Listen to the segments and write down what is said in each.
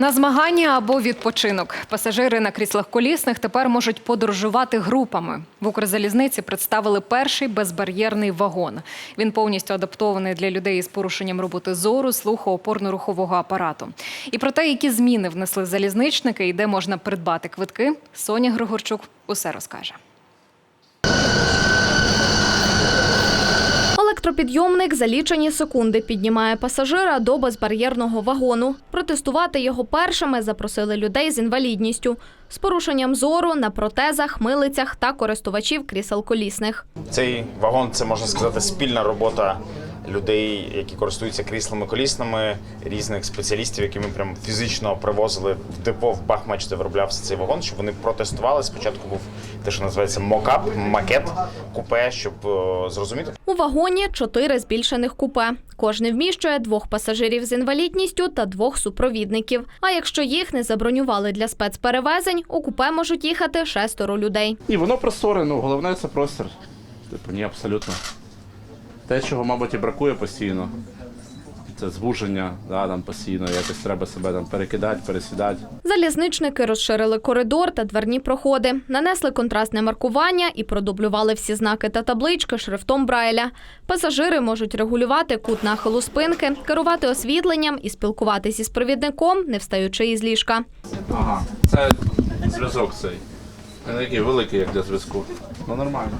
На змагання або відпочинок пасажири на кріслах колісних тепер можуть подорожувати групами. В Укрзалізниці представили перший безбар'єрний вагон. Він повністю адаптований для людей із порушенням роботи зору, слуху, опорно-рухового апарату. І про те, які зміни внесли залізничники і де можна придбати квитки, Соня Григорчук усе розкаже. Електропідйомник за лічені секунди піднімає пасажира до безбар'єрного вагону. Протестувати його першими запросили людей з інвалідністю, з порушенням зору на протезах, милицях та користувачів крісел колісних. Цей вагон це можна сказати спільна робота людей, які користуються кріслами колісними, різних спеціалістів, які ми прям фізично привозили в депо в Бахмач, де вироблявся цей вагон, щоб вони протестували. Спочатку був те, що називається мокап, макет купе, щоб е, зрозуміти. У вагоні чотири збільшених купе. Кожне вміщує двох пасажирів з інвалідністю та двох супровідників. А якщо їх не забронювали для спецперевезень, у купе можуть їхати шестеро людей. Ні, воно просторе, ну головне це простір. Типу, ні, абсолютно. Те, чого, мабуть, і бракує постійно. Це звуження, да, там постійно якось треба себе там перекидати, пересідати. Залізничники розширили коридор та дверні проходи, нанесли контрастне маркування і продублювали всі знаки та таблички шрифтом Брайля. Пасажири можуть регулювати кут нахилу спинки, керувати освітленням і спілкуватись із провідником, не встаючи із ліжка. Ага, це зв'язок цей. Він такий великий, як для зв'язку. Ну нормально.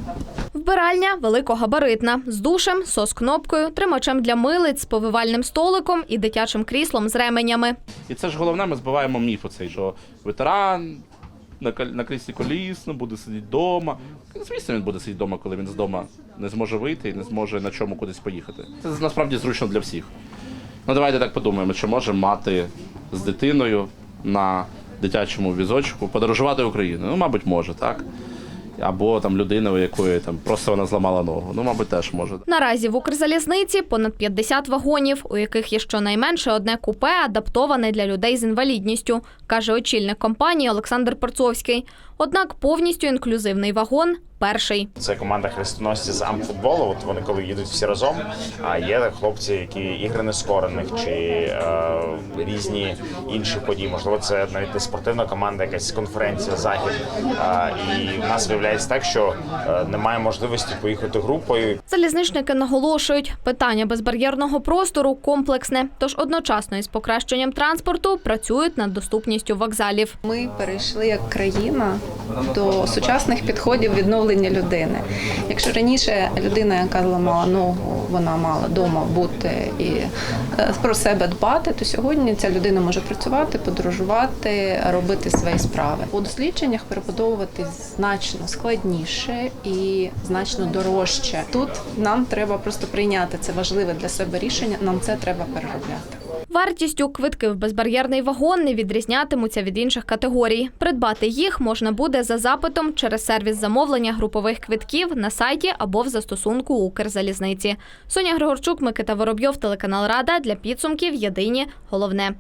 Вбиральня великогабаритна з душем, сос-кнопкою, тримачем для милиць, повивальним столиком і дитячим кріслом з ременями. І це ж головне, ми збиваємо міф оцей, що ветеран на кріслі колісно буде сидіти вдома. Звісно, він буде сидіти вдома, коли він з дому не зможе вийти і не зможе на чому кудись поїхати. Це насправді зручно для всіх. Ну давайте так подумаємо, чи може мати з дитиною на дитячому візочку подорожувати Україною? Ну, мабуть, може, так. Або там людина, у якої там просто вона зламала ногу. Ну, мабуть, теж може. Наразі в Укрзалізниці понад 50 вагонів, у яких є щонайменше одне купе, адаптоване для людей з інвалідністю, каже очільник компанії Олександр Перцовський. Однак повністю інклюзивний вагон перший. Це команда хрестоносці з амфутболу. От вони коли їдуть всі разом. А є хлопці, які ігри нескорених чи е, різні інші події. Можливо, це навіть не спортивна команда, якась конференція, захід. Е, і в нас виявляється так, що е, немає можливості поїхати групою. Залізничники наголошують, питання безбар'єрного простору комплексне, тож одночасно із покращенням транспорту працюють над доступністю вокзалів. Ми перейшли як країна до сучасних підходів відновлення людини. Якщо раніше людина, яка зламала ногу, вона мала вдома бути і е, про себе дбати, то сьогодні ця людина може працювати, подорожувати, робити свої справи. У дослідженнях перебудовувати значно складніше і значно дорожче. Тут нам треба просто прийняти це важливе для себе рішення. Нам це треба переробляти. Вартістю квитки в безбар'єрний вагон не відрізнятимуться від інших категорій. Придбати їх можна буде за запитом через сервіс замовлення групових квитків на сайті або в застосунку Укрзалізниці. Соня Григорчук, Микита Воробйов, телеканал Рада для підсумків. Єдині головне.